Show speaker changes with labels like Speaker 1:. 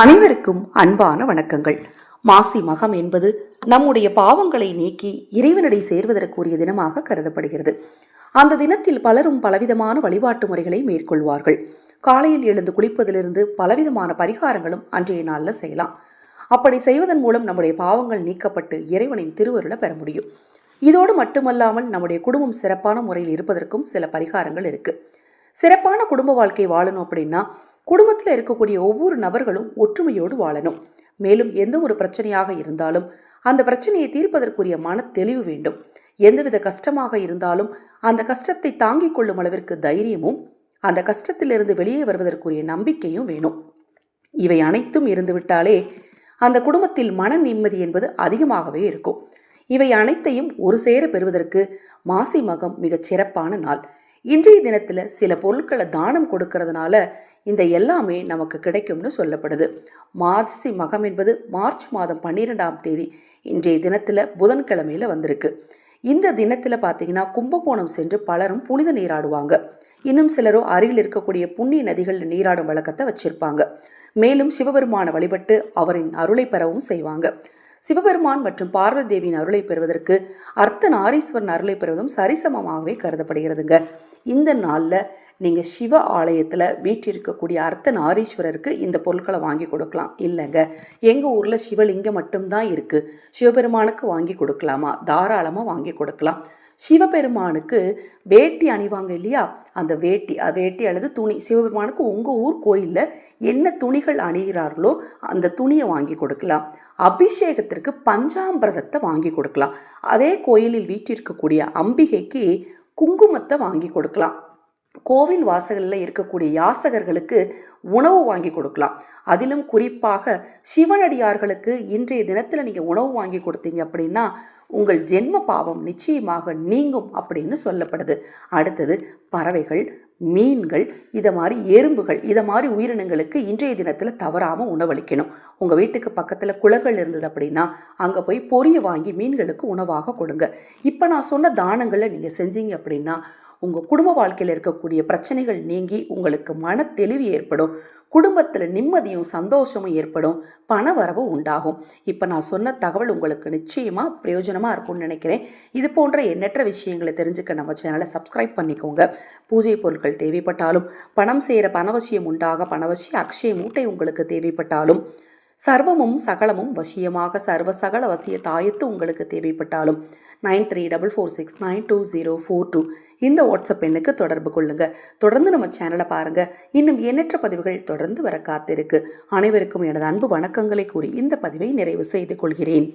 Speaker 1: அனைவருக்கும் அன்பான வணக்கங்கள். மாசி மகம் என்பது நம்முடைய பாவங்களை நீக்கி இறைவனடை சேர்வதற்குரிய தினமாக கருதப்படுகிறது. அந்த தினத்தில் பலரும் பலவிதமான வழிபாட்டு முறைகளை மேற்கொள்வார்கள். காலையில் எழுந்து குளிப்பதிலிருந்து பலவிதமான பரிகாரங்களும் அன்றைய நாளில் செய்யலாம். அப்படி செய்வதன் மூலம் நம்முடைய பாவங்கள் நீக்கப்பட்டு இறைவனின் திருவருளை பெற முடியும். இதோடு மட்டுமல்லாமல் நம்முடைய குடும்பம் சிறப்பான முறையில் இருப்பதற்கும் சில பரிகாரங்கள் இருக்கு. சிறப்பான குடும்ப வாழ்க்கை வாழணும் அப்படின்னா குடும்பத்தில் இருக்கக்கூடிய ஒவ்வொரு நபர்களும் ஒற்றுமையோடு வாழணும். மேலும் எந்த ஒரு பிரச்சனையாக இருந்தாலும் அந்த பிரச்சனையை தீர்ப்பதற்குரிய மன தெளிவு வேண்டும். எந்தவித கஷ்டமாக இருந்தாலும் அந்த கஷ்டத்தை தாங்கிக் கொள்ளும் அளவிற்கு தைரியமும் அந்த கஷ்டத்திலிருந்து வெளியே வருவதற்குரிய நம்பிக்கையும் வேணும். இவை அனைத்தும் இருந்துவிட்டாலே அந்த குடும்பத்தில் மன நிம்மதி என்பது அதிகமாகவே இருக்கும். இவை அனைத்தையும் ஒரு சேர பெறுவதற்கு மாசி மகம் மிகச் சிறப்பான நாள். இன்றைய தினத்தில் சில பொருட்களை தானம் கொடுக்கறதுனால இந்த எல்லாமே நமக்கு கிடைக்கும்னு சொல்லப்படுது. மார்சி மகம் என்பது மார்ச் மாதம் பன்னிரெண்டாம் தேதி இன்றைய தினத்தில் புதன்கிழமையில் வந்திருக்கு. இந்த தினத்தில் பார்த்தீங்கன்னா கும்பகோணம் சென்று பலரும் புனித நீராடுவாங்க. இன்னும் சிலரோ அருகில் இருக்கக்கூடிய புண்ணிய நதிகளில் நீராடும் வழக்கத்தை வச்சிருப்பாங்க. மேலும் சிவபெருமான வழிபட்டு அவரின் அருளை பெறவும் செய்வாங்க. சிவபெருமான் மற்றும் பார்வதி தேவியின் அருளை பெறுவதற்கு அர்த்த நாரீஸ்வரன் அருளை பெறுவதும் சரிசமமாகவே கருதப்படுகிறதுங்க. இந்த நாளில் நீங்கள் சிவ ஆலயத்தில் வீற்றிருக்கக்கூடிய அர்த்தநாரீஸ்வரருக்கு இந்த பொருட்களை வாங்கி கொடுக்கலாம். இல்லைங்க. எங்கள் ஊரில் சிவலிங்கம் மட்டும்தான் இருக்குது சிவபெருமானுக்கு வாங்கி கொடுக்கலாமா? தாராளமாக வாங்கி கொடுக்கலாம். சிவபெருமானுக்கு வேட்டி அணிவாங்க இல்லையா? அந்த வேட்டி வேட்டி அல்லது துணி. சிவபெருமானுக்கு உங்கள் ஊர் கோயிலில் என்ன துணிகள் அணிகிறார்களோ அந்த துணியை வாங்கி கொடுக்கலாம். அபிஷேகத்திற்கு பஞ்சாமிரதத்தை வாங்கி கொடுக்கலாம். அதே கோயிலில் வீற்றிருக்கக்கூடிய அம்பிகைக்கு குங்குமத்தை வாங்கி கொடுக்கலாம். கோவில் வாசல்களில் இருக்கக்கூடிய யாசகர்களுக்கு உணவு வாங்கி கொடுக்கலாம். அதிலும் குறிப்பாக சிவனடியார்களுக்கு இன்றைய தினத்தில் நீங்கள் உணவு வாங்கி கொடுத்தீங்க அப்படின்னா உங்கள் ஜென்ம பாவம் நிச்சயமாக நீங்கும் அப்படின்னு சொல்லப்படுது. அடுத்தது பறவைகள் மீன்கள் இதை மாதிரி எறும்புகள் இதை மாதிரி உயிரினங்களுக்கு இன்றைய தினத்தில் தவறாமல் உணவளிக்கணும். உங்கள் வீட்டுக்கு பக்கத்தில் குளங்கள் இருந்தது அப்படின்னா அங்கே போய் பொரிய வாங்கி மீன்களுக்கு உணவாக கொடுங்க. இப்போ நான் சொன்ன தானங்களை நீங்கள் செஞ்சீங்க அப்படின்னா உங்கள் குடும்ப வாழ்க்கையில் இருக்கக்கூடிய பிரச்சனைகள் நீங்கி உங்களுக்கு மன தெளிவு ஏற்படும். குடும்பத்தில் நிம்மதியும் சந்தோஷமும் ஏற்படும். பண வரவு உண்டாகும். இப்போ நான் சொன்ன தகவல் உங்களுக்கு நிச்சயமாக பிரயோஜனமாக இருக்கும்னு நினைக்கிறேன். இது போன்ற எண்ணற்ற விஷயங்களை தெரிஞ்சுக்க நம்ம சேனலை சப்ஸ்கிரைப் பண்ணிக்கோங்க. பூஜை பொருட்கள் தேவைப்பட்டாலும் பணம் செய்கிற பணவசியம் உண்டாக பணவசிய அக்ஷய மூட்டை உங்களுக்கு தேவைப்பட்டாலும் சர்வமும் சகலமும் வசியமாக சர்வ சகல வசிய தாயத்து உங்களுக்கு தேவைப்பட்டாலும் nine three double four six nine two zero four two இந்த வாட்ஸ்அப் எண்ணுக்கு தொடர்பு கொள்ளுங்கள் தொடர்ந்து நம்ம சேனலை பாருங்கள் இன்னும் எண்ணற்ற பதிவுகள் தொடர்ந்து வர காத்திருக்கு. அனைவருக்கும் எனது அன்பு வணக்கங்களை கூறி இந்த பதிவை நிறைவு செய்து கொள்கிறேன்.